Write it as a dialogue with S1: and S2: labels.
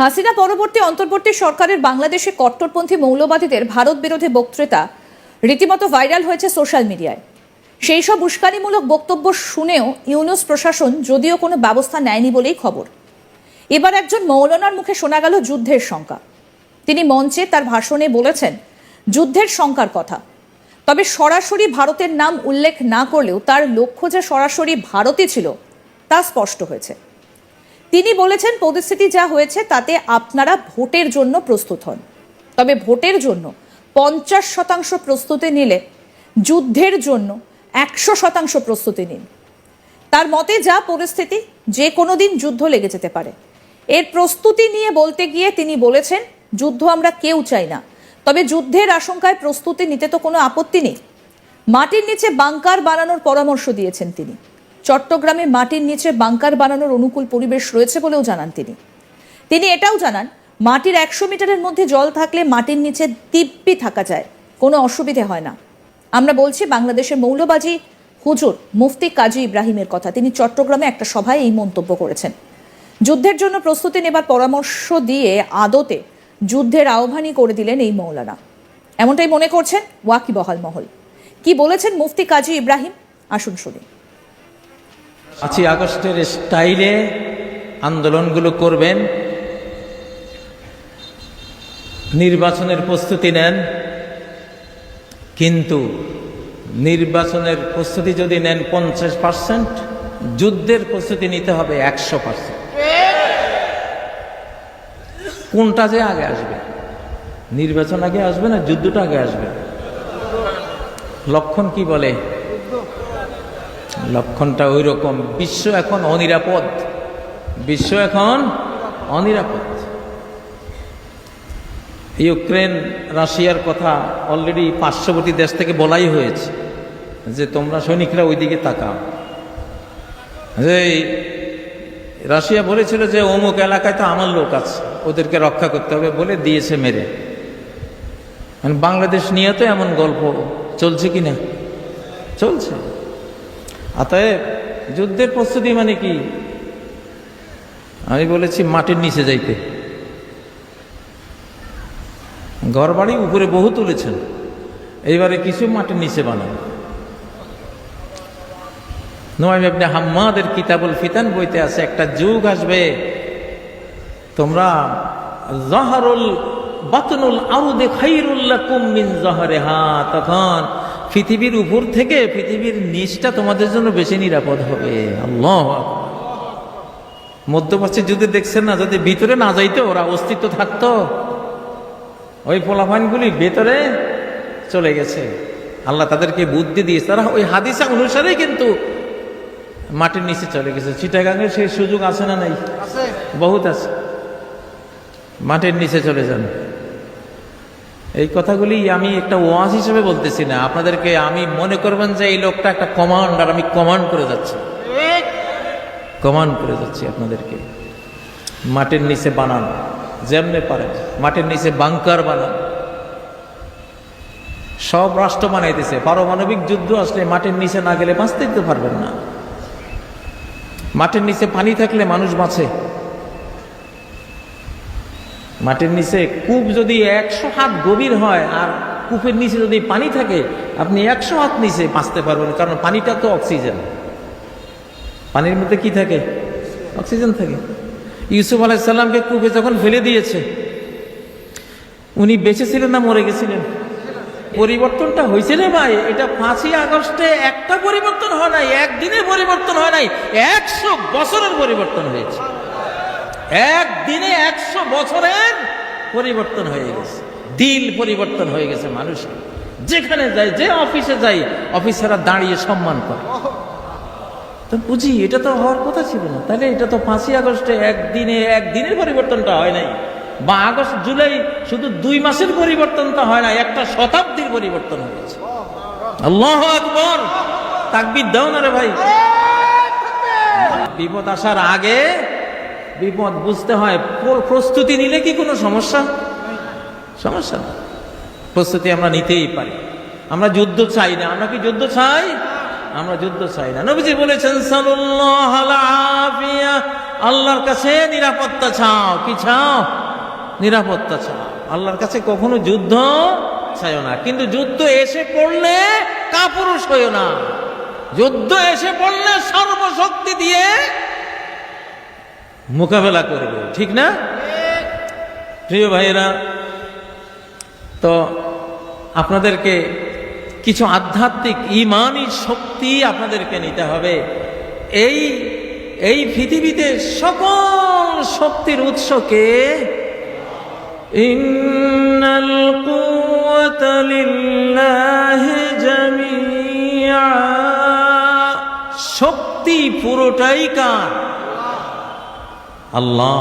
S1: হাসিনা পরবর্তী অন্তর্বর্তী সরকারের বাংলাদেশে কট্টরপন্থী মৌলবাদীদের ভারত বিরোধী বক্তৃতা রীতিমতো ভাইরাল হয়েছে সোশ্যাল মিডিয়ায়। সেই সব উস্কানিমূলক বক্তব্য শুনেও ইউনুস প্রশাসন যদিও কোনো ব্যবস্থা নেয়নি বলেই খবর। এবার একজন মৌলানার মুখে শোনা গেল যুদ্ধের শঙ্কা। তিনি মঞ্চে তার ভাষণে বলেছেন, যুদ্ধের শঙ্কার কথা। তবে সরাসরি ভারতের নাম উল্লেখ না করলেও তার লক্ষ্য যে সরাসরি ভারতই ছিল, তা স্পষ্ট হয়েছে। তিনি বলেছেন পরিস্থিতি যা হয়েছে তাতে আপনারা ভোটের জন্য প্রস্তুত হন। তবে ভোটের জন্য পঞ্চাশ শতাংশ প্রস্তুতি নিলে, যুদ্ধের জন্য একশো শতাংশ প্রস্তুতি নিন। তার মতে যা পরিস্থিতি, যে কোনো দিন যুদ্ধ লেগে যেতে পারে। এর প্রস্তুতি নিয়ে বলতে গিয়ে তিনি বলেছেন, যুদ্ধ আমরা কেউ চাই না। তবে যুদ্ধের আশঙ্কায় প্রস্তুতি নিতে তো কোনো আপত্তি নেই। মাটির নিচে বাংকার বানানোর পরামর্শ দিয়েছেন তিনি। চট্টগ্রামে মাটির নিচে বাংকার বানানোর অনুকূল পরিবেশ রয়েছে বলেও জানান তিনি। তিনি এটাও জানান, মাটির একশো মিটারের মধ্যে জল থাকলে মাটির নিচে দিব্যি থাকা যায়, কোনো অসুবিধে হয় না। আমরা বলছি, বাংলাদেশের মৌলবাজি হুজুর মুফতি কাজী ইব্রাহিমের কথা। তিনি চট্টগ্রামে একটা সভায় এই মন্তব্য করেছেন। যুদ্ধের জন্য প্রস্তুতি নেবার পরামর্শ দিয়ে আদতে যুদ্ধের আহ্বানই করে দিলেন এই মৌলানা। এমনটাই মনে করছেন ওয়াকিবহাল মহল। কি বলেছেন মুফতি কাজী ইব্রাহিম? আসুন শুনি।
S2: পাঁচই আগস্টের স্টাইলে আন্দোলনগুলো করবেন। নির্বাচনের প্রস্তুতি নেন। কিন্তু নির্বাচনের প্রস্তুতি যদি নেন পঞ্চাশ পার্সেন্ট, যুদ্ধের প্রস্তুতি নিতে হবে একশো পার্সেন্ট। কোনটা যে আগে আসবে? নির্বাচন আগে আসবে না যুদ্ধটা আগে আসবে? লক্ষণ কি বলে? লক্ষণটা ওই রকম বিশ্ব এখন অনিরাপদ। বিশ্ব এখন অনিরাপদ। ইউক্রেন, রাশিয়ার কথা অলরেডি পার্শ্ববর্তী দেশ থেকে বলাই হয়েছে যে তোমরা সৈনিকরা ওইদিকে তাকাও। যে রাশিয়া বলেছিল যে অমুক এলাকায় তো আমার লোক আছে, ওদেরকে রক্ষা করতে হবে বলে দিয়েছে মেরে। মানে বাংলাদেশ নিয়ে তো এমন গল্প চলছে কি না? চলছে। অতএব যুদ্ধের প্রস্তুতি মানে কি? আমি বলেছি মাটির নিচে যাইতে। ঘর বাড়ি উপরে বহু তুলেছেন। এইবারে কিছু মাটির নিচে বানান। নোয়াইম আপনি হাম্মাদের কিতাবুল ফিতান বইতে আছে, একটা যুগ আসবে, তোমরা জাহারুল বাতনুল আরুদে খাইরুল্লাকুম মিন জাহারেহা, তখন পৃথিবীর উপর থেকে পৃথিবীর নিচটা তোমাদের জন্য বেশি নিরাপদ হবে। আল্লাহ মধ্যপ্রাচ্যের যুদ্ধে দেখছেন না যদি ভিতরে না যাইতো ওরা অস্তিত্ব থাকতো। ওই পোলাফানগুলি ভেতরে চলে গেছে। আল্লাহ তাদেরকে বুদ্ধি দিয়েছে। তারা ওই হাদিসা অনুসারেই কিন্তু মাটির নিচে চলে গেছে। চিটাগাঙের সেই সুযোগ আছে না নাই? বহুত আছে। মাটির নিচে চলে যান। এই কথাগুলি আমি একটা ওয়াজ হিসেবে বলতেছি না। আপনাদেরকে আমি মনে করবেন যে এই লোকটা একটা কমান্ডার, আমি কমান্ড করে যাচ্ছি। কমান্ড করে যাচ্ছি আপনাদেরকে। মাটির নিচে বানান, যেমনে পারেন। মাটির নিচে বাংকার বানান। সব রাষ্ট্র বানাইতেছে। পারমাণবিক যুদ্ধ আসলে মাটির নিচে না গেলে বাঁচতে দিতে পারবেন না। মাটির নিচে পানি থাকলে মানুষ বাঁচে। মাটির নিচে কূপ যদি একশো হাত গভীর হয়, আর কূপের নিচে যদি পানি থাকে, আপনি একশো হাত নিচে বাঁচতে পারবেন, কারণ পানিটা তো অক্সিজেন। পানির মধ্যে কি থাকে? অক্সিজেন থাকে। ইউসুফ আলাইসাল্লামকে কূপে যখন ফেলে দিয়েছে, উনি বেঁচে ছিলেন না মরে গেছিলেন? পরিবর্তনটা হয়েছে রে ভাই, এটা পাঁচই আগস্টে একটা পরিবর্তন হয় নাই একদিনে পরিবর্তন হয় নাই, একশো বছরের পরিবর্তন হয়েছে। একদিনে একশো বছরের পরিবর্তন হয়ে গেছে। দিল পরিবর্তন হয়ে গেছে মানুষের। যেখানে যাই, যে অফিসে যাই, অফিসাররা দাঁড়িয়ে সম্মান করে। তো বুঝি এটা তো হওয়ার কথা ছিল না। তাহলে এটা তো পাঁচই আগস্টে একদিনে একদিনের পরিবর্তনটা হয় নাই। বা আগস্ট, জুলাই শুধু দুই মাসের পরিবর্তনটা হয় না, একটা শতাব্দীর পরিবর্তন হয়েছে। আল্লাহ আকবর! তাকবির দাও না রে ভাই। বিপদ আসার আগে বিপদ বুঝতে হয় প্রস্তুতি নিলে কি কোনো সমস্যা? সমস্যা। প্রস্তুতি আমরা নিতেই পারি। আমরা যুদ্ধ চাই না। আমরা কি যুদ্ধ চাই? আমরা যুদ্ধ চাই না। নবীজি বলেছেন আল্লাহর কাছে নিরাপত্তা চাও। কি চাও? নিরাপত্তা চাও। আল্লাহর কাছে কখনো যুদ্ধ চাইও না। কিন্তু যুদ্ধ এসে পড়লে কাপুরুষ হইও না। যুদ্ধ এসে পড়লে সর্বশক্তি দিয়ে মোকাবেলা করবে, ঠিক না? প্রিয় ভাইয়েরা, তো আপনাদেরকে কিছু আধ্যাত্মিক ইমানই শক্তি আপনাদেরকে নিতে হবে। এই এই পৃথিবীতে সকল শক্তির উৎসকে শক্তি পুরোটাই কার? আল্লাহ